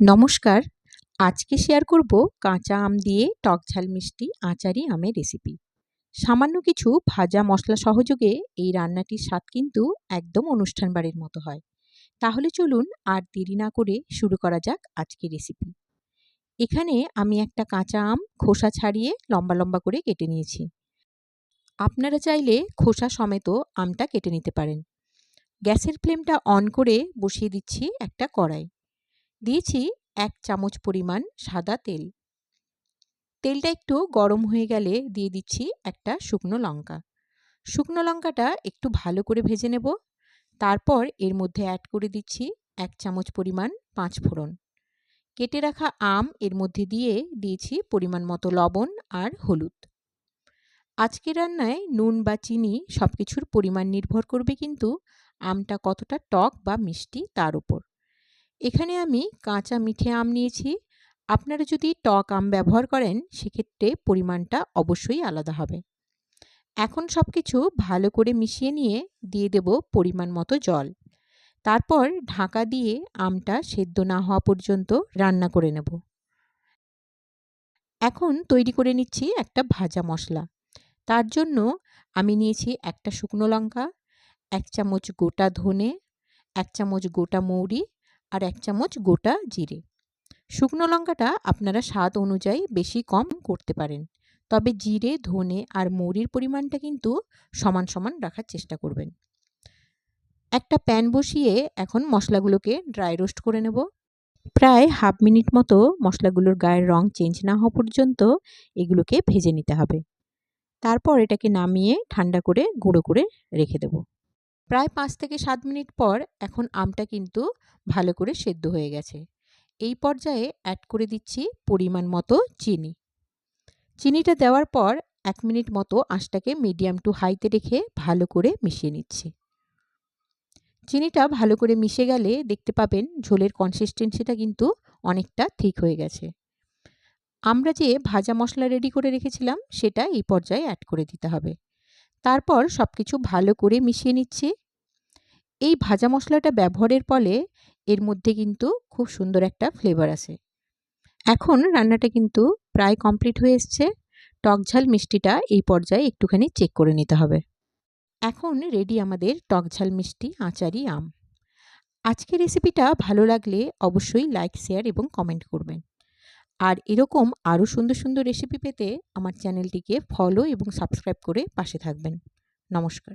নমস্কার। আজকে শেয়ার করব কাঁচা আম দিয়ে টক ঝাল মিষ্টি আচারি আমের রেসিপি সামান্য কিছু ভাজা মশলা সহযোগে এই রান্নাটির স্বাদ কিন্তু একদম অনুষ্ঠান বাড়ির মতো হয়। তাহলে চলুন আর দেরি না করে শুরু করা যাক আজকের রেসিপি এখানে আমি একটা কাঁচা আম খোসা ছাড়িয়ে লম্বা লম্বা করে কেটে নিয়েছি। আপনারা চাইলে খোসা সমেত আমটা কেটে নিতে পারেন। গ্যাসের ফ্লেমটা অন করে বসিয়ে দিচ্ছি একটা কড়াই। দিয়েছি এক চামচ পরিমাণ সাদা তেল। তেলটা একটু গরম হয়ে গেলে দিয়ে দিচ্ছি একটা শুকনো লঙ্কা। শুকনো লঙ্কাটা একটু ভালো করে ভেজে নেব। তারপর এর মধ্যে অ্যাড করে দিচ্ছি এক চামচ পরিমাণ পাঁচ ফোড়ন। কেটে রাখা আম এর মধ্যে দিয়ে দিয়েছি পরিমাণ মতো লবণ আর হলুদ। আজকে রান্নায় নুন বা চিনি সব কিছুর পরিমাণ নির্ভর করবে কিন্তু আমটা কতটা টক বা মিষ্টি তার উপর। এখানে আমি কাঁচা মিঠে আম নিয়েছি। আপনারা যদি টক আম ব্যবহার করেন, সেক্ষেত্রে পরিমাণটা অবশ্যই আলাদা হবে। এখন সব কিছু ভালো করে মিশিয়ে নিয়ে দিয়ে দেব পরিমাণ মতো জল। তারপর ঢাকা দিয়ে আমটা সেদ্ধ না হওয়া পর্যন্ত রান্না করে নেব। এখন তৈরি করে নিচ্ছি একটা ভাজা মশলা। তার জন্য আমি নিয়েছি একটা শুকনো লঙ্কা, এক চামচ গোটা ধনে, এক চামচ গোটা মৌরি আর এক চামচ গোটা জিরে। শুকনো লঙ্কাটা আপনারা স্বাদ অনুযায়ী বেশি কম করতে পারেন। তবে জিরে, ধনে আর মৌরির পরিমাণটা কিন্তু সমান সমান রাখার চেষ্টা করবেন। একটা প্যান বসিয়ে এখন মশলাগুলোকে ড্রাই রোস্ট করে নেব। প্রায় হাফ মিনিট মতো মশলাগুলোর গায়ের রং চেঞ্জ না হওয়া পর্যন্ত এগুলোকে ভেজে নিতে হবে। তারপর এটাকে নামিয়ে ঠান্ডা করে গুঁড়ো করে রেখে দেবো। প্রায় পাঁচ থেকে সাত মিনিট পর এখন আমটা কিন্তু ভালো করে সেদ্ধ হয়ে গেছে। এই পর্যায়ে অ্যাড করে দিচ্ছি পরিমাণ মতো চিনি। চিনিটা দেওয়ার পর এক মিনিট মতো আঁশটাকে মিডিয়াম টু হাইতে রেখে ভালো করে মিশিয়ে নিচ্ছি। চিনিটা ভালো করে মিশে গেলে দেখতে পাবেন ঝোলের কনসিস্টেন্সিটা কিন্তু অনেকটা ঠিক হয়ে গেছে। আমরা যে ভাজা মশলা রেডি করে রেখেছিলাম, সেটা এই পর্যায়ে অ্যাড করে দিতে হবে। তারপর সব কিছু ভালো করে মিশিয়ে নিচ্ছি। এই ভাজা মশলাটা ব্যবহারের ফলে এর মধ্যে কিন্তু খুব সুন্দর একটা ফ্লেভার আসে। এখন রান্নাটা কিন্তু প্রায় কমপ্লিট হয়ে এসছে। টকঝাল মিষ্টিটা এই পর্যায়ে একটুখানি চেক করে নিতে হবে। এখন রেডি আমাদের টকঝাল মিষ্টি আচারি আম। আজকের রেসিপিটা ভালো লাগলে অবশ্যই লাইক শেয়ার এবং কমেন্ট করবেন। আর এরকম আরও সুন্দর সুন্দর রেসিপি পেতে আমার চ্যানেলটিকে ফলো এবং সাবস্ক্রাইব করে পাশে থাকবেন। নমস্কার।